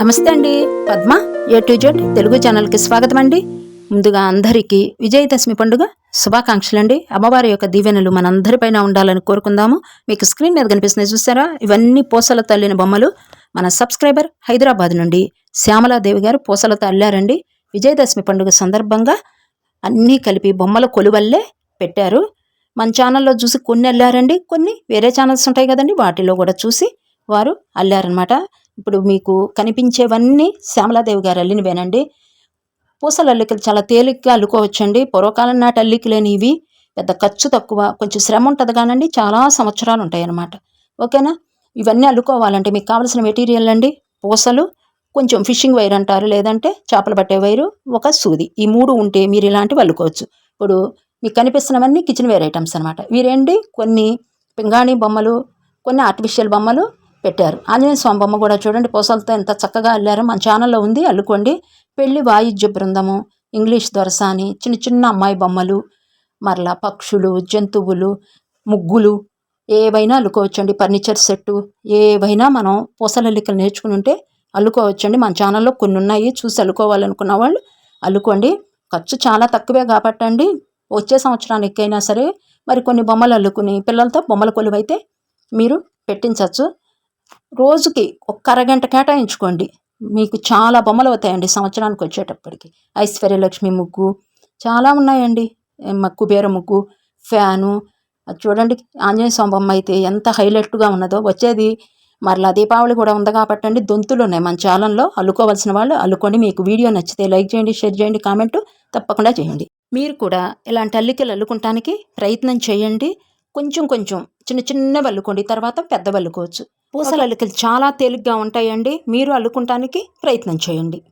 నమస్తే అండి. Padma A to Z Telugu ఛానల్కి స్వాగతం అండి. ముందుగా అందరికీ విజయదశమి పండుగ శుభాకాంక్షలు అండి అమ్మవారి యొక్క దీవెనలు మనందరిపైన ఉండాలని కోరుకుందాము. మీకు స్క్రీన్ మీద కనిపిస్తున్నాయి చూసారా? ఇవన్నీ పూసల తల్లిన బొమ్మలు. మన సబ్స్క్రైబర్ హైదరాబాద్ నుండి శ్యామలాదేవి గారు పూసలతో అల్లారండి విజయదశమి పండుగ సందర్భంగా అన్నీ కలిపి బొమ్మల కొలువల్లే పెట్టారు. మన ఛానల్లో చూసి కొన్ని అల్లారండి. కొన్ని వేరే ఛానల్స్ ఉంటాయి కదండి. వాటిలో కూడా చూసి వారు అల్లారనమాట ఇప్పుడు మీకు కనిపించేవన్నీ శ్యామలాదేవి గారు అల్లినవేనండి పూసల అల్లికలు చాలా తేలిగ్గా అల్లుకోవచ్చండి. పూర్వకాలం నాటి అల్లికలేని ఇవి పెద్ద ఖర్చు తక్కువ కొంచెం శ్రమ ఉంటుంది కానండి చాలా సంవత్సరాలు ఉంటాయి అన్నమాట ఓకేనా? ఇవన్నీ అల్లుకోవాలంటే మీకు కావాల్సిన మెటీరియల్ అండి పూసలు కొంచెం ఫిషింగ్ వైర్ అంటారు లేదంటే చేపలు పట్టే వైరు ఒక సూది. ఈ మూడు ఉంటే మీరు ఇలాంటివి అల్లుకోవచ్చు. ఇప్పుడు మీకు కనిపిస్తున్నవన్నీ కిచెన్ వేర్ ఐటమ్స్ అనమాట వీరేంటి కొన్ని పింగాణి బొమ్మలు కొన్ని ఆర్టిఫిషియల్ బొమ్మలు పెట్టారు. ఆంజనేయ స్వామి బొమ్మ కూడా చూడండి పూసలతో ఎంత చక్కగా అల్లారో. మన ఛానల్లో ఉంది అల్లుకోండి. పెళ్ళి వాయిద్య బృందము ఇంగ్లీష్ దొరసాని చిన్న చిన్న అమ్మాయి బొమ్మలు మరలా పక్షులు జంతువులు ముగ్గులు ఏవైనా అల్లుకోవచ్చండి. ఫర్నిచర్ సెట్టు ఏవైనా మనం పూసల అల్లికలు నేర్చుకుని ఉంటే అల్లుకోవచ్చండి. మన ఛానల్లో కొన్ని ఉన్నాయి చూసి అల్లుకోవాలనుకున్న వాళ్ళు అల్లుకోండి. ఖర్చు చాలా తక్కువే కాబట్టండి. వచ్చే సంవత్సరానికైనా సరే మరి కొన్ని బొమ్మలు అల్లుకుని పిల్లలతో బొమ్మల కొలువైతే మీరు పెట్టించవచ్చు. రోజుకి ఒక్క అరగంట కేటాయించుకోండి. మీకు చాలా బొమ్మలు అవుతాయండి సంవత్సరానికి వచ్చేటప్పటికి. ఐశ్వర్యలక్ష్మి ముగ్గు చాలా ఉన్నాయండి. కుబేర ముగ్గు ఫ్యాను. అది చూడండి ఆంజనేయ స్వామి బొమ్మ అయితే ఎంత హైలైట్గా ఉన్నదో. వచ్చేది మరలా దీపావళి కూడా ఉంది కాబట్టి అండి. దొంతులు ఉన్నాయి మన ఛానల్లో. అల్లుకోవాల్సిన వాళ్ళు అల్లుకొని మీకు వీడియో నచ్చితే లైక్ చేయండి షేర్ చేయండి కామెంట్ తప్పకుండా చేయండి. మీరు కూడా ఇలాంటి అల్లికలు అల్లుకుంటానికి ప్రయత్నం చేయండి. కొంచెం కొంచెం చిన్న చిన్న వల్లుకోండి తర్వాత పెద్ద వల్లుకోవచ్చు పూసల అల్లికలు చాలా తేలిగ్గా ఉంటాయండి. మీరు అల్లుకుంటానికి ప్రయత్నం చేయండి.